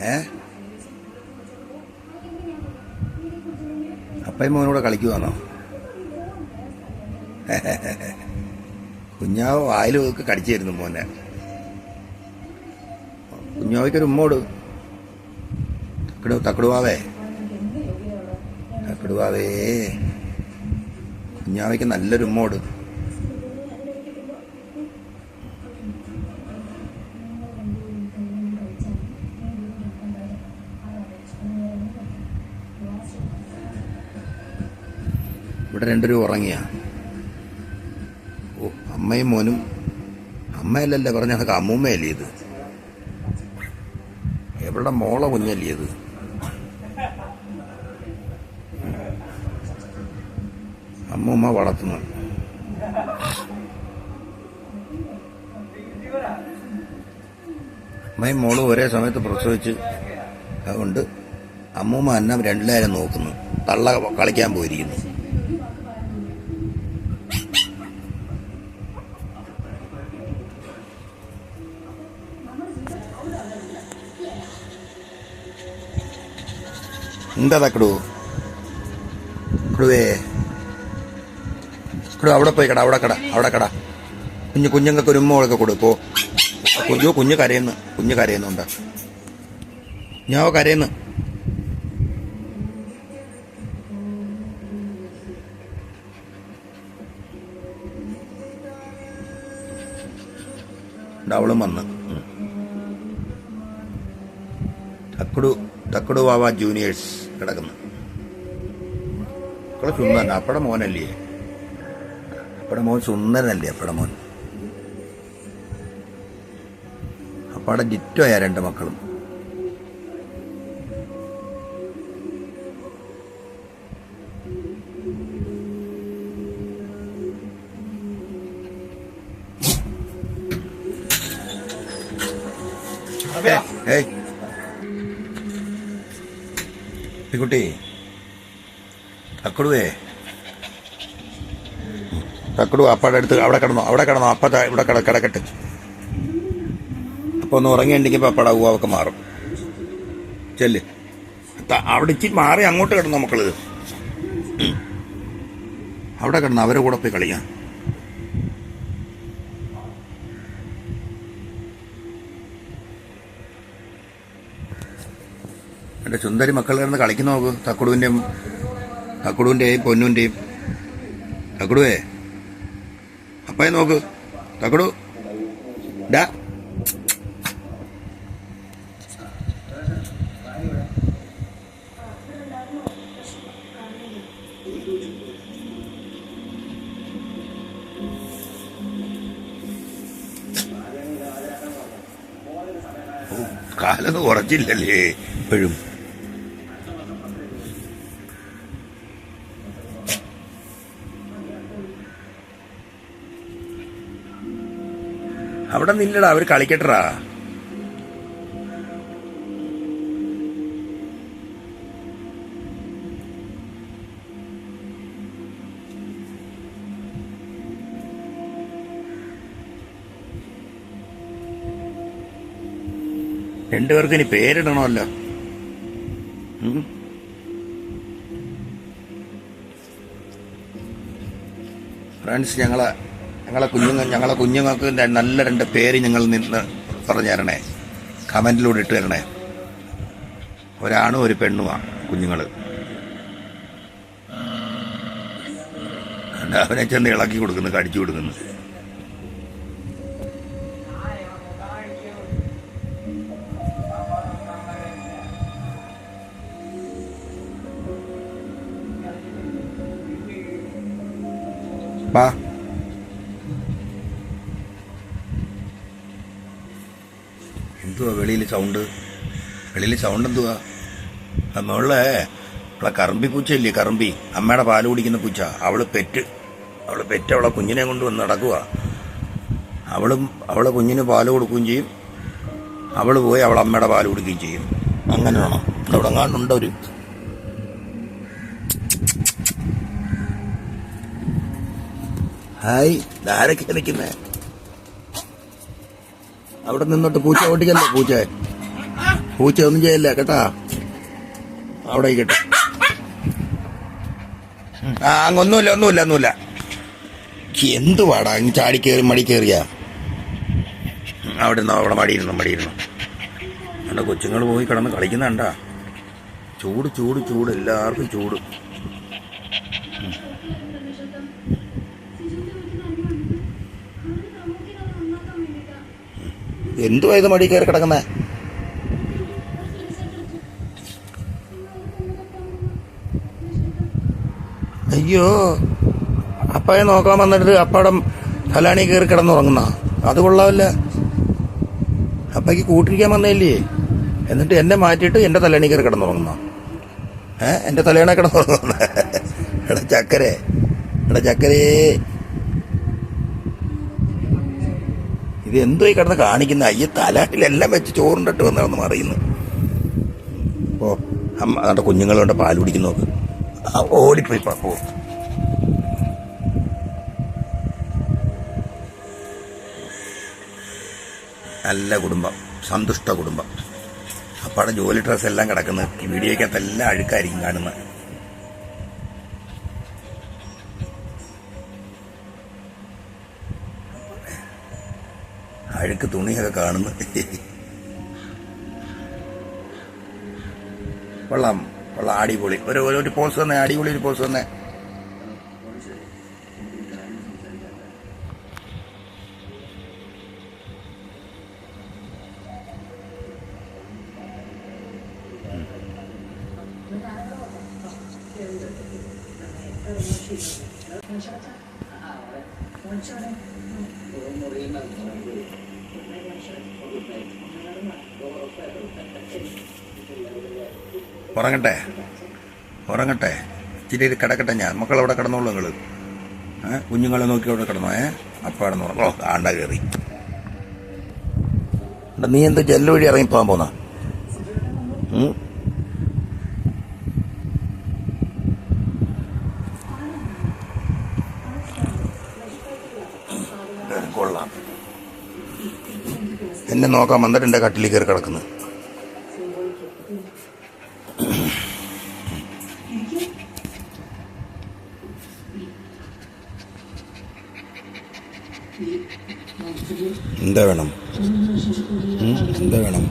ഏ? അപ്പയും മോനൂടെ കളിക്കുവാന്നോ? കുഞ്ഞാവ് വായിൽ ഒക്കെ കടിച്ചിരുന്നു മോനെ. കുഞ്ഞാവയ്ക്കൊരു ഉമ്മോട് തക്കടു തക്കടുവാവേ. തക്കടുവാവേ. കുഞ്ഞാവയ്ക്ക് നല്ലൊരു ഉമ്മോട് ഇവിടെ രണ്ടുപേരും ഉറങ്ങിയ. ഓ അമ്മയും മോനും അമ്മയല്ലല്ലേ പറഞ്ഞ കണക്ക് അമ്മൂമ്മയല്ലേ ഇത്? എവിടെ മോളെ കുഞ്ഞല്ലേ ഇത്? അമ്മൂമ്മ വളർത്തുന്നു. അമ്മയും മോളും ഒരേ സമയത്ത് പ്രസവിച്ച് അതുകൊണ്ട് അമ്മൂമ്മ അന്നം രണ്ടിലാരും നോക്കുന്നു. തള്ള കളിക്കാൻ പോയിരിക്കുന്നു. എന്താ തക്കടു കടുവേ. കടു അവിടെ പോയി കട അവിടെ കട അവിടെ കട. കുഞ്ഞു കുഞ്ഞുങ്ങൾക്ക് ഒരു ഉമ്മകളൊക്കെ കൊടുക്കോ കുഞ്ഞു കുഞ്ഞു കരയുന്നു കുഞ്ഞു കരയുന്നുണ്ട്. ഞാൻ കരയുന്നു. അവളും വന്ന്. തക്കുടു തക്കുടു വാവ ജൂനിയേഴ്സ് കിടക്കുന്നു. മക്കളെ സുന്ദരൻ അപ്പടെ മോനല്ലേ? അപ്പടെ മോൻ സുന്ദരനല്ലേ അപ്പടെ മോൻ? അപ്പാടെ ജിറ്റോയ രണ്ട് മക്കളും. ഏയ്. കുട്ടി. തക്കടുവേ തക്കടു അപ്പയുടെ അടുത്ത് അവിടെ കിടന്നോ അവിടെ കിടന്നോ അപ്പ ഇവിടെ കിട കിടക്കട്ടെ. അപ്പൊ ഒന്ന് ഉറങ്ങിയുണ്ടെങ്കിൽ അപ്പട ഊവൊക്കെ മാറും. ചെല്ല്. ത- അവിടെ ഇച്ചിരി മാറി അങ്ങോട്ട് കിടന്നോ മക്കൾ. അവിടെ കിടന്നു അവരെ കൂടെ പോയി കളിയാം എന്റെ സുന്ദരി മക്കൾ കിടന്ന് കളിക്കുന്ന നോക്ക്. തക്കുടുവിന്റെയും തക്കുടുവിന്റെയും പൊന്നുവിന്റെയും തക്കുടുവേ അപ്പയെ നോക്ക്. തക്കുടു ഡാ. കാലൊന്നും കുറച്ചില്ലല്ലേ ഇപ്പോഴും അവിടെ നില്ലടാ അവർ കളിക്കട്ടടാ. രണ്ടുപേർക്ക് ഇനി പേരിടണമല്ലോ. ഫ്രണ്ട്സ് ഞങ്ങളെ ഞങ്ങളെ കുഞ്ഞുങ്ങൾ ഞങ്ങളെ കുഞ്ഞുങ്ങൾക്ക് നല്ല രണ്ട് പേര് ഞങ്ങൾ നിന്ന് പറഞ്ഞു തരണേ. കമന്റിലൂടെ ഇട്ട് തരണേ. ഒരാണും ഒരു പെണ്ണുമാണ് കുഞ്ഞുങ്ങൾ അവനെ ചെന്ന് ഇളക്കി കൊടുക്കുന്നു കടിച്ചു കൊടുക്കുന്നു. ബാ. എന്തുവാ വെളിയിൽ സൗണ്ട് വെളിയിൽ സൗണ്ട് എന്തുവാ? മുകളിലെ അവളെ കറമ്പി പൂച്ചയില്ലേ കറമ്പി? അമ്മയുടെ പാൽ കുടിക്കുന്ന പൂച്ച. അവൾ പെറ്റ്. അവൾ പെറ്റ് അവളെ കുഞ്ഞിനെ കൊണ്ട് വന്ന് നടക്കുക അവളും അവളെ കുഞ്ഞിന് പാൽ കൊടുക്കുകയും ചെയ്യും. അവൾ പോയി അവളെ അമ്മയുടെ പാൽ കുടിക്കുകയും ചെയ്യും. അങ്ങനെ വേണം. അവിടെ എങ്ങാണ്ടുണ്ടോ ഒരു ഹായ് ആരൊക്കെ നിൽക്കുന്നേ അവിടെ നിന്നോട്ട് പൂച്ച ഓട്ടിക്കല്ലേ പൂച്ച? പൂച്ച ഒന്നും ചെയ്യല്ല കേട്ടാ? അവിടെ കേട്ടോ ആ അങ്ങൊന്നുമില്ല ഒന്നുമില്ല ഒന്നുമില്ല. എന്തുവാടാ അങ്ങ് ചാടി കയറി മടി കയറിയാ അവിടെ നിന്ന് അവിടെ മടിയിരുന്നു മടിയിരുന്നു. എന്റെ കൊച്ചുങ്ങൾ പോയി കിടന്ന് കളിക്കുന്നുണ്ടാ. ചൂട് ചൂട് ചൂട് എല്ലാവർക്കും ചൂട്. എന്തുവാ ഇത് മടി കയറി കിടക്കുന്നേ? അയ്യോ അപ്പയെ നോക്കാൻ വന്നിട്ട് അപ്പടം തലാണി കയറി കിടന്നുറങ്ങുന്ന. അത് കൊള്ളാവില്ല. അപ്പയ്ക്ക് കൂട്ടിരിക്കാൻ വന്നേ എന്നിട്ട് എന്നെ മാറ്റിയിട്ട് എന്റെ തലേണി കയറി കിടന്നുറങ്ങുന്ന. ഏഹ് എന്റെ തലേണ കിടന്നുറങ്ങുന്ന. എടാ ചക്കരെ. എടാ ചക്കരേ. ഇത് എന്തോ കിടന്ന് കാണിക്കുന്ന? അയ്യ തലാട്ടിലെല്ലാം വെച്ച് ചോറുണ്ടിട്ട് വന്നതെന്ന് പറയുന്നു. ഓ അമ്മ അതാണ്ട് കുഞ്ഞുങ്ങളുണ്ട് പാൽ കുടിക്കുന്നു നോക്ക്. ഓടിപ്പോയി പാ, നല്ല കുടുംബം സന്തുഷ്ട കുടുംബം. അപ്പാടെ ജോലി ഡ്രസ്സ് എല്ലാം കിടക്കുന്നത് വീഡിയോയ്ക്കകത്ത് എല്ലാം അഴുക്കായിരിക്കും കാണുന്നത്. അഴുക്ക് തുണിയൊക്കെ കാണുന്നു. കൊള്ളാം കൊള്ളാം അടിപൊളി. ഒരു ഒരു- പോസ് തന്നെ അടിപൊളി ഒരു പോസ് തന്നെ ഉറങ്ങട്ടെ? ഉറങ്ങട്ടെ? ഇച്ചിരി കിടക്കട്ടെ ഞാൻ. മക്കളവിടെ കിടന്നോളൂ നിങ്ങൾ കുഞ്ഞുങ്ങളെ നോക്കി അവിടെ കിടന്നോ ഏ? അപ്പാടെ ഓ ആണ്ട കയറി നീ എന്താ ജെല്ല് വഴി ഇറങ്ങിപ്പോകാൻ പോന്ന? കൊള്ളാം. എന്നെ നോക്കാൻ വന്നിട്ട് എന്റെ കട്ടിലേക്ക് കയറി കിടക്കുന്നു. എന്താ വേണം? എന്താ വേണം?